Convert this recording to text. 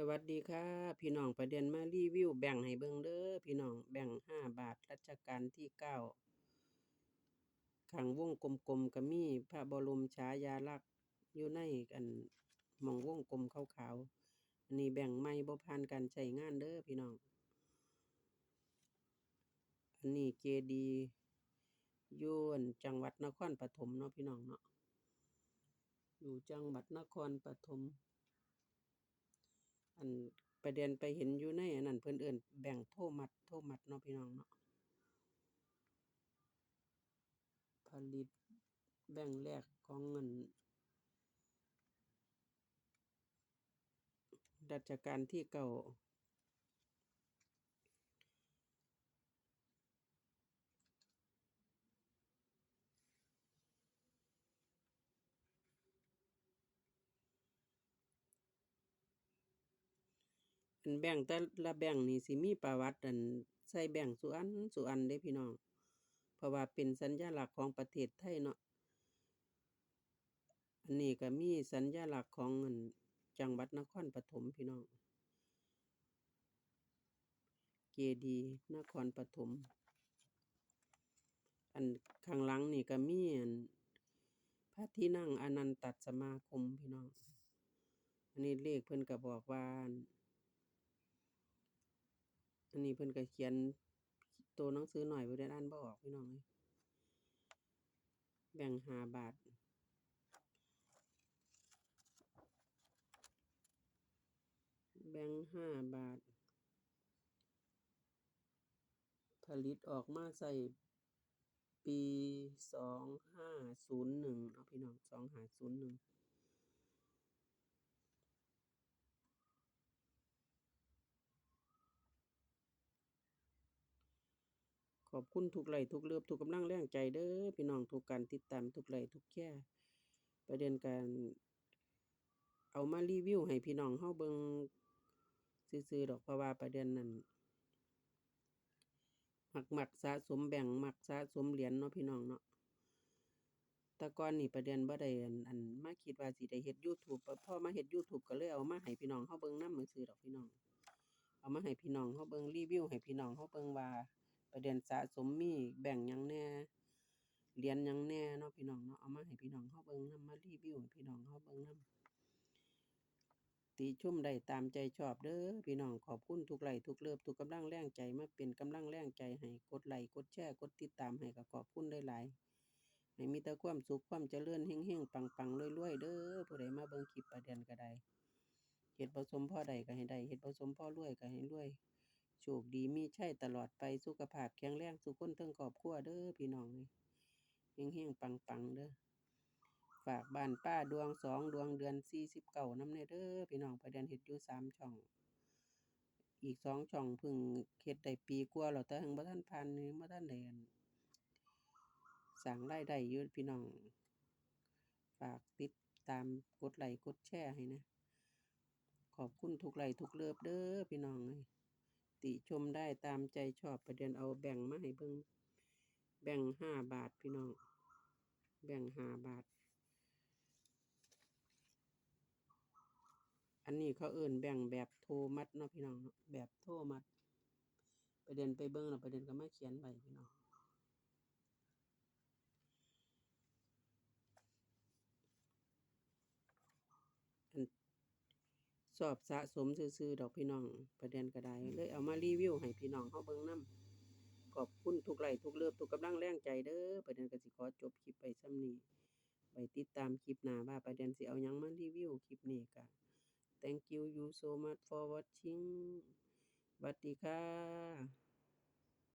สวัสดีค่ะ พี่น้องประเด็นมารีวิวแบ่งให้เบิ่งเด้อพี่น้องแบ่งห้าบาทรัชกาลที่เก้าข้างวงกลมๆก็มีพระบรมฉายาลักษณ์อยู่ในอันมองวงกลมขาวๆอันนี้แบ่งใหม่บ่ผ่านการใช้งานเด้อพี่น้อง อันนี้เจดีย่นจังหวัดนครปฐมเนาะพี่น้องเนาะอยู่จังหวัดนครปฐม อันประเด็นไปเห็นอยู่ในอันนั้นเพิ่นเอื่นแบ่งโทมัดโทมัดเนาะพี่น้องเนาะผลิตแบ่งแรกของเงินรัชการที่เก่า แบ่งแต่ละแบ่งนี่สิมีประวัติอันใส่แบ่งซุอันซุอันเด้พี่น้อง เพราะว่าเป็นสัญญลักษณ์ของประเทศไทยเนาะ อันนี้ก็มีสัญญลักษณ์ของอันจังหวัดนครปฐมพี่น้องเจดีนครปฐม อันข้างหลังนี่ก็มีอันพระที่นั่งอนันตสมาคมพี่น้อง อันนี้เลขเพิ่นก็บอกว่า อันนี้เพิ่นก็เขียนตัวหนังสือหน้อยบ่ได้อ่านบ่ออกพี่น้องเอ้ยแบ่งห้าบาทแบ่งห้าบาท ผลิตออกมาใช้ปีสองห้าศูนย์หนึ่งเนาพี่น้องสองห้าศูนย์หนึ่ง อบคุณทุกไหลทุกเลิฟทุกกำลังแรงใจเด้อพี่น้องทุกการติดตามทุกไหลทุกแชร์ประเด็นการ เอามารีวิวให้พี่น้องเฮาเบิ่งซื่อๆดอกเพราะว่าประเด็นนั้นหมักหมักสะสมแบ่งหมักสะสมเหรียญเนาะพี่น้องเนาะแต่ก่อนนี่ประเด็นบ่ได้อันอันมาคิดว่าสิได้เฮ็ด YouTube พอมาเฮ็ด YouTube ก็เลยเอามาให้พี่น้องเฮาเบิ่งนำซื่อดอกพี่น้อง เอามาให้พี่น้องเฮาเบิ่งรีวิวให้พี่น้องเฮาเบิ่งว่า ประเด็นสะสมมีแบ่งยังแน่เหรียญยังแน่เนาะพี่น้องเนาะเอามาให้พี่น้องเฮาเบิ่งนำมารีวิวให้พี่น้องเฮาเบิ่งนำติชุ่มได้ตามใจชอบเด้อพี่น้องขอบคุณทุกไลค์ทุกเลิฟทุกกำลังแรงใจมาเป็นกำลังแรงใจให้กดไลค์กดแชร์กดติดตามให้ก็ขอบคุณหลายๆให้มีแต่ความสุขความเจริญเฮงๆปังๆรวยๆเด้อผู้ใดมาเบิ่งคลิปประเด็นก็ได้เฮ็ดบ่สมพ่อใดก็ให้ได้เฮ็ดบ่สมพ่อรวยก็ให้รวย โชคดีมีใชัยตลอดไปสุขภาพแข็งแรงสุขคนทั้งครอบครัวเด้อพี่น้องเอ้ยเฮงๆปังๆเด้อฝากบ้านป้าดวงสองดวงเดือน49นำแน่เด้อพี่น้องประเด็นเฮ็ดอยู่สามช่อง อีกสองช่องพิ่งเฮ็ดได้ปีกว่าแล้วแต่หังบ่ทันผ่านนี่บ่ทันได้อั่นสร้างรายได้อยู่พี่น้อง ฝากติดตามกดไลค์กดแชร์ให้นะ ขอบคุณทุกไลค์ทุกเลิฟเด้อพี่น้องเอ้ย ติชมได้ตามใจชอบประเด็นเอาแบ่งมาให้เบิ่งแบ่งห้าบาทพี่น้อง แบ่งห้าบาท อันนี้เขาเอื่นแบ่งแบบโทมัดเนาะพี่น้องแบบโทมัดประเด็นไปเบิ้งเราประเด็นก็มาเขียนไว้พี่น้อง สอบสะสมซื่อๆดอกพี่น้องประเด็นก็ได้เลยเอามารีวิวให้พี่น้องเฮาเบิ่งนำขอบคุณทุกไลค์ทุกเลิฟทุกกำลังแรงใจเด้อประเด็นก็สิขอจบคลิปไปส่ำนี้ไว้ติดตามคลิปหน้าว่าประเด็นสิเอาหยังมารีวิวคลิปนี้ก็ Thank you you so much for watching สวัสดีค่ะ